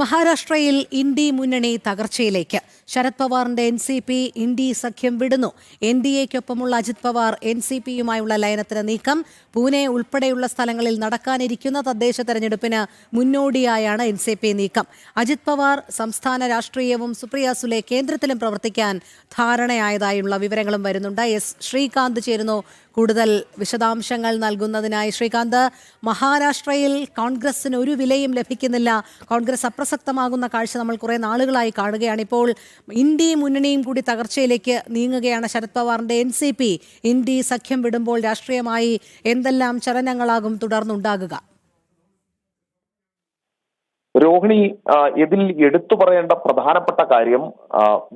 മഹാരാഷ്ട്രയിൽ ഇന്ത്യ മുന്നണി തകർച്ചയിലേക്ക്. ശരത് പവാറിന്റെ എൻ സി പി ഇൻഡി സഖ്യം വിടുന്നു. എൻ ഡി എക്കൊപ്പമുള്ള അജിത് പവാർ എൻ സി പിയുമായുള്ള ലയനത്തിന് നീക്കം പൂനെ ഉൾപ്പെടെയുള്ള സ്ഥലങ്ങളിൽ നടക്കാനിരിക്കുന്ന തദ്ദേശ തെരഞ്ഞെടുപ്പിന് മുന്നോടിയായാണ് എൻ സി പി നീക്കം. അജിത് പവാർ സംസ്ഥാന രാഷ്ട്രീയവും സുപ്രിയ സുലെ കേന്ദ്രത്തിലും പ്രവർത്തിക്കാൻ ധാരണയായതായുള്ള വിവരങ്ങളും വരുന്നുണ്ട്. എസ് ശ്രീകാന്ത് ചേരുന്നു. കൂടുതൽ വിശദാംശങ്ങൾ നൽകുന്നതിനായി ശ്രീകാന്ത് മഹാരാഷ്ട്രയിൽ കോൺഗ്രസിന് ഒരു വിലയും ലഭിക്കുന്നില്ല. കോൺഗ്രസ് അപ്രസക്തമാകുന്ന കാഴ്ച നമ്മൾ കുറെ നാളുകളായി കാണുകയാണ്. ഇപ്പോൾ ഇന്ത്യ മുന്നണിയും കൂടി തകർച്ചയിലേക്ക് നീങ്ങുകയാണ് ശരത് പവാറിന്റെ എൻ സി പി ഇന്ത്യ സഖ്യം വിടുമ്പോൾ രാഷ്ട്രീയമായി എന്തെല്ലാം ചലനങ്ങളാകും തുടർന്നുണ്ടാകുക? രോഹിണി ഇതിൽ എടുത്തു പറയേണ്ട പ്രധാനപ്പെട്ട കാര്യം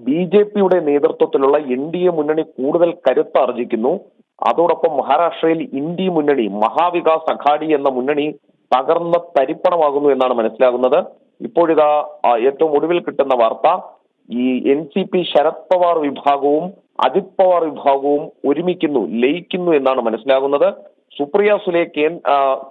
ബി ജെ പിയുടെ നേതൃത്വത്തിലുള്ള എൻ ഡി എ മുന്നണി കൂടുതൽ കരുത്താർജിക്കുന്നു അതോടൊപ്പം മഹാരാഷ്ട്രയിൽ ഇന്ത്യ മുന്നണി മഹാവികാസ് അഘാടി എന്ന മുന്നണി തകർന്ന തരിപ്പണമാകുന്നു എന്നാണ് മനസ്സിലാകുന്നത്. ഇപ്പോഴിതാ ഏറ്റവും ഒടുവിൽ കിട്ടുന്ന വാർത്ത ഈ N C P Sharad Pawar വിഭാഗവും അജിത് പവാർ വിഭാഗവും ഒരുമിക്കുന്നു ലയിക്കുന്നു എന്നാണ് മനസ്സിലാകുന്നത്. സുപ്രിയ സുലെ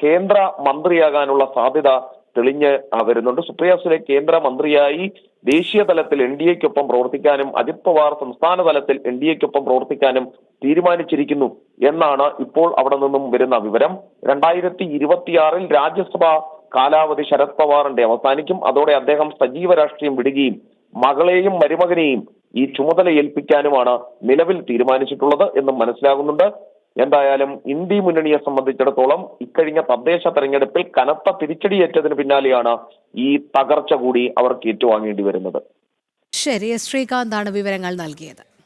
കേന്ദ്ര മന്ത്രിയാകാനുള്ള സാധ്യത തെളിഞ്ഞ് വരുന്നുണ്ട്. സുപ്രിയ സുലെ കേന്ദ്ര മന്ത്രിയായി ദേശീയ തലത്തിൽ എൻ ഡി എക്കൊപ്പം പ്രവർത്തിക്കാനും അജിത് പവാർ സംസ്ഥാന തലത്തിൽ എൻ ഡി എക്കൊപ്പം പ്രവർത്തിക്കാനും തീരുമാനിച്ചിരിക്കുന്നു എന്നാണ് ഇപ്പോൾ അവിടെ നിന്നും വരുന്ന വിവരം. രണ്ടായിരത്തി ഇരുപത്തിയാറിൽ രാജ്യസഭാ കാലാവധി ശരത് പവാറിന്റെ അവസാനിക്കും. അതോടെ അദ്ദേഹം സജീവ രാഷ്ട്രീയം വിടുകയും മകളെയും മരുമകനെയും ഈ ചുമതല ഏൽപ്പിക്കാനുമാണ് നിലവിൽ തീരുമാനിച്ചിട്ടുള്ളത് എന്ന് മനസ്സിലാകുന്നുണ്ട്. എന്തായാലും ഇന്ത്യ മുന്നണിയെ സംബന്ധിച്ചിടത്തോളം ഇക്കഴിഞ്ഞ തദ്ദേശ തെരഞ്ഞെടുപ്പിൽ കനത്ത തിരിച്ചടിയേറ്റതിന് പിന്നാലെയാണ് ഈ തകർച്ച കൂടി അവർക്ക് ഏറ്റുവാങ്ങേണ്ടി വരുന്നത്. ശരി ശ്രീകാന്താണ് വിവരങ്ങൾ നൽകിയത്.